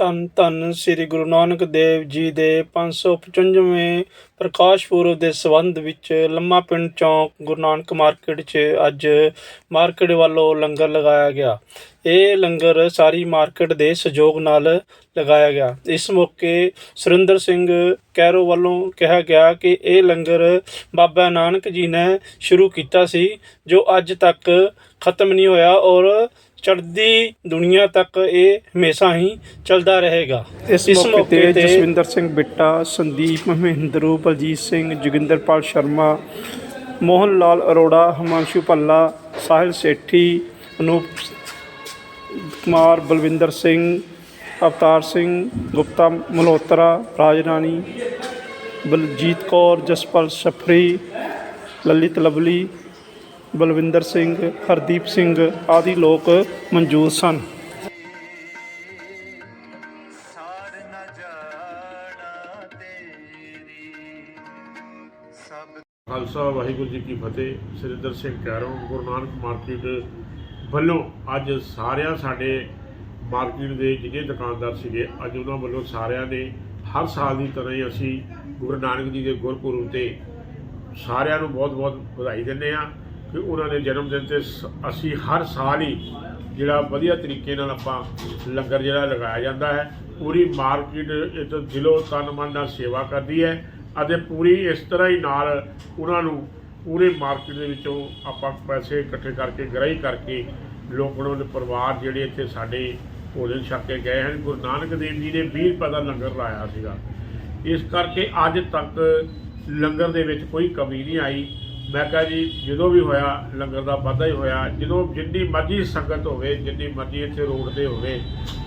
ਧੰਨ ਧੰਨ ਸ੍ਰੀ ਗੁਰੂ ਨਾਨਕ ਦੇਵ ਜੀ ਦੇ 555ਵੇਂ ਪ੍ਰਕਾਸ਼ ਪੁਰਬ ਦੇ ਸੰਬੰਧ ਵਿੱਚ ਲੰਮਾ ਪਿੰਡ ਚੌਂਕ, ਗੁਰੂ ਨਾਨਕ ਮਾਰਕੀਟ 'ਚ ਅੱਜ ਮਾਰਕੀਟ ਵੱਲੋਂ ਲੰਗਰ ਲਗਾਇਆ ਗਿਆ। ਇਹ ਲੰਗਰ ਸਾਰੀ ਮਾਰਕੀਟ ਦੇ ਸਹਿਯੋਗ ਨਾਲ ਲਗਾਇਆ ਗਿਆ। ਇਸ ਮੌਕੇ ਸੁਰਿੰਦਰ ਸਿੰਘ ਕੈਰੋ ਵੱਲੋਂ ਕਿਹਾ ਗਿਆ ਕਿ ਇਹ ਲੰਗਰ ਬਾਬਾ ਨਾਨਕ ਜੀ ਨੇ ਸ਼ੁਰੂ ਕੀਤਾ ਸੀ, ਜੋ ਅੱਜ ਤੱਕ ਖਤਮ ਨਹੀਂ ਹੋਇਆ ਔਰ ਚੜ੍ਹਦੀ ਦੁਨੀਆ ਤੱਕ ਇਹ ਹਮੇਸ਼ਾ ਹੀ ਚੱਲਦਾ ਰਹੇਗਾ। ਇਸ ਮੌਕੇ ਤੇ ਜਸਵਿੰਦਰ ਸਿੰਘ ਬਿੱਟਾ ਸੰਦੀਪ ਮਹਿੰਦਰੂ ਬਲਜੀਤ ਸਿੰਘ ਜੋਗਿੰਦਰਪਾਲ ਸ਼ਰਮਾ ਮੋਹਨ ਲਾਲ ਅਰੋੜਾ ਹਿਮਾਂਸ਼ੂ ਭੱਲਾ ਸਾਹਿਲ ਸੇਠੀ ਅਨੂਪ ਕੁਮਾਰ ਬਲਵਿੰਦਰ ਸਿੰਘ ਅਵਤਾਰ ਸਿੰਘ ਗੁਪਤਾ ਮਲਹੋਤਰਾ ਰਾਜ ਰਾਣੀ ਬਲਜੀਤ ਕੌਰ ਜਸਪਾਲ ਸਫਰੀ ਲਲਿਤ ਲਵਲੀ ਬਲਵਿੰਦਰ ਸਿੰਘ ਹਰਦੀਪ ਸਿੰਘ ਆਦਿ ਲੋਕ ਮੌਜੂਦ ਸਨ। ਸਾਰ ਨਾ ਜਾਣਾ ਤੇਰੀ। ਸਭ ਖਾਲਸਾ ਵਾਹਿਗੁਰੂ ਜੀ ਕੀ ਫਤਿਹ। ਸ੍ਰੀਦਰ ਸਿੰਘ ਕੈਰੋਂ ਗੁਰੂ ਨਾਨਕ ਮਾਰਕੀਟ ਵੱਲੋਂ ਅੱਜ ਸਾਰਿਆਂ ਸਾਡੇ ਮਾਰਕੀਟ ਦੇ ਜਿਹੜੇ ਦੁਕਾਨਦਾਰ ਸੀਗੇ ਅੱਜ ਉਹਨਾਂ ਵੱਲੋਂ ਸਾਰਿਆਂ ਨੇ ਹਰ ਸਾਲ ਦੀ ਤਰ੍ਹਾਂ ਹੀ ਅਸੀਂ ਗੁਰੂ ਨਾਨਕ ਜੀ ਦੇ ਗੁਰਪੁਰਬ ਤੇ ਸਾਰਿਆਂ ਨੂੰ ਬਹੁਤ-ਬਹੁਤ ਵਧਾਈ ਦਿੰਦੇ ਆ ਕਿ ਉਹਨਾਂ ਦੇ ਜਨਮ ਦਿਨ ਤੇ ਸ- ਅਸੀਂ ਹਰ ਸਾਲ ਹੀ ਜਿਹੜਾ ਵਧੀਆ ਤਰੀਕੇ ਨਾਲ ਆਪਾਂ ਲੰਗਰ ਜਿਹੜਾ ਲਗਾਇਆ ਜਾਂਦਾ ਹੈ, ਪੂਰੀ ਮਾਰਕੀਟ ਇਹ ਦਿਲੋਂ ਤਨ ਮਨ ਨਾਲ ਸੇਵਾ ਕਰਦੀ ਹੈ ਅਤੇ ਪੂਰੀ ਇਸ ਤਰ੍ਹਾਂ ਹੀ ਨਾਲ ਉਹਨਾਂ ਨੂੰ ਪੂਰੇ ਮਾਰਕੀਟ ਦੇ ਵਿੱਚੋਂ ਆਪਾਂ ਪੈਸੇ ਇਕੱਠੇ ਕਰਕੇ, ਗ੍ਰਾਹੀ ਕਰਕੇ ਲੋਕ ਉਹਨਾਂ ਦੇ ਪਰਿਵਾਰ ਜਿਹੜੇ ਇੱਥੇ ਸਾਡੇ ਭੋਜਨ ਛਕ ਕੇ ਗਏ ਹਨ, ਗੁਰੂ ਨਾਨਕ ਦੇਵ ਜੀ ਨੇ 20 ਰੁਪਏ ਦਾ ਲੰਗਰ ਲਾਇਆ ਸੀਗਾ। ਇਸ ਕਰਕੇ ਅੱਜ ਤੱਕ ਲੰਗਰ ਦੇ ਵਿੱਚ ਕੋਈ ਕਮੀ ਨਹੀਂ ਆਈ। ਮੈਂ ਕਹਾਂ ਜੀ, ਜਦੋਂ ਵੀ ਹੋਇਆ, ਲੰਗਰ ਦਾ ਵਾਧਾ ਹੀ ਹੋਇਆ, ਜਦੋਂ ਜਿੰਨੀ ਮਰਜ਼ੀ ਸੰਗਤ ਹੋਵੇ, ਜਿੰਨੀ ਮਰਜ਼ੀ ਇੱਥੇ ਰੋਡ ਤੇ ਹੋਵੇ,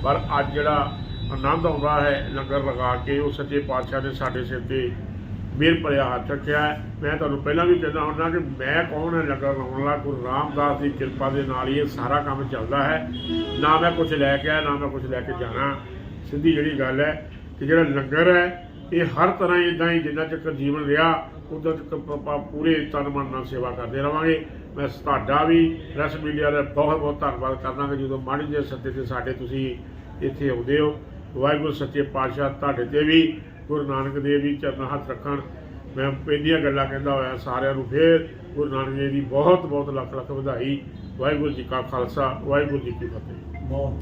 ਪਰ ਅੱਜ ਜਿਹੜਾ ਆਨੰਦ ਆਉਂਦਾ ਹੈ ਲੰਗਰ ਲਗਾ ਕੇ, ਉਹ ਸੱਚੇ ਪਾਤਸ਼ਾਹ ਨੇ ਸਾਡੇ ਸਿਰ ਤੇ ਮੇਰ ਭਰਿਆ ਹੱਥ ਰੱਖਿਆ ਹੈ। ਮੈਂ ਤੁਹਾਨੂੰ ਪਹਿਲਾਂ ਵੀ ਕਹਿੰਦਾ ਹੁੰਦਾ ਕਿ ਮੈਂ ਕੌਣ ਹੈ ਲੰਗਰ ਲਾਉਣ ਵਾਲਾ? ਗੁਰੂ ਰਾਮਦਾਸ ਦੀ ਕਿਰਪਾ ਦੇ ਨਾਲ ਹੀ ਇਹ ਸਾਰਾ ਕੰਮ ਚੱਲਦਾ ਹੈ। ਨਾ ਮੈਂ ਕੁਝ ਲੈ ਕੇ ਆਇਆ, ਨਾ ਮੈਂ ਕੁਝ ਲੈ ਕੇ ਜਾਣਾ। ਸਿੱਧੀ ਜਿਹੜੀ ਗੱਲ ਹੈ ਕਿ ਜਿਹੜਾ ਲੰਗਰ ਹੈ, ਇਹ ਹਰ ਤਰ੍ਹਾਂ ਇਦਾਂ ਹੀ ਜਿੰਨਾ ਚਿਰ ਜੀਵਨ ਰਿਹਾ ਉਦੋਂ ਤੱਕ ਆਪਾਂ ਪੂਰੇ ਤਨ ਮਨ ਨਾਲ ਸੇਵਾ ਕਰਦੇ ਰਵਾਂਗੇ। ਮੈਂ ਤੁਹਾਡਾ ਵੀ ਪ੍ਰੈਸ ਮੀਡੀਆ ਦਾ ਬਹੁਤ ਬਹੁਤ ਧੰਨਵਾਦ ਕਰਦਾ ਕਿ ਜਦੋਂ ਮਾੜੀ ਜਿਹੇ ਸੱਦੇ ਤੇ ਸਾਡੇ ਤੁਸੀਂ ਇੱਥੇ ਆਉਂਦੇ ਹੋ, ਵਾਹਿਗੁਰੂ ਸੱਚੇ ਪਾਤਸ਼ਾਹ ਤੁਹਾਡੇ ਤੇ ਵੀ, ਗੁਰੂ ਨਾਨਕ ਦੇਵ ਜੀ ਚਰਨ ਹੱਥ ਰੱਖਣ। ਮੈਂ ਪਹਿਲੀਆਂ ਗੱਲਾਂ ਕਹਿੰਦਾ ਹੋਇਆ ਸਾਰਿਆਂ ਨੂੰ ਫੇਰ, ਗੁਰੂ ਨਾਨਕ ਦੇਵ ਦੀ ਬਹੁਤ ਬਹੁਤ ਲੱਖ ਲੱਖ ਵਧਾਈ। ਵਾਹਿਗੁਰੂ ਜੀ ਕਾ ਖਾਲਸਾ, ਵਾਹਿਗੁਰੂ ਜੀ ਕੀ ਫਤਿਹ। ਬਹੁਤ।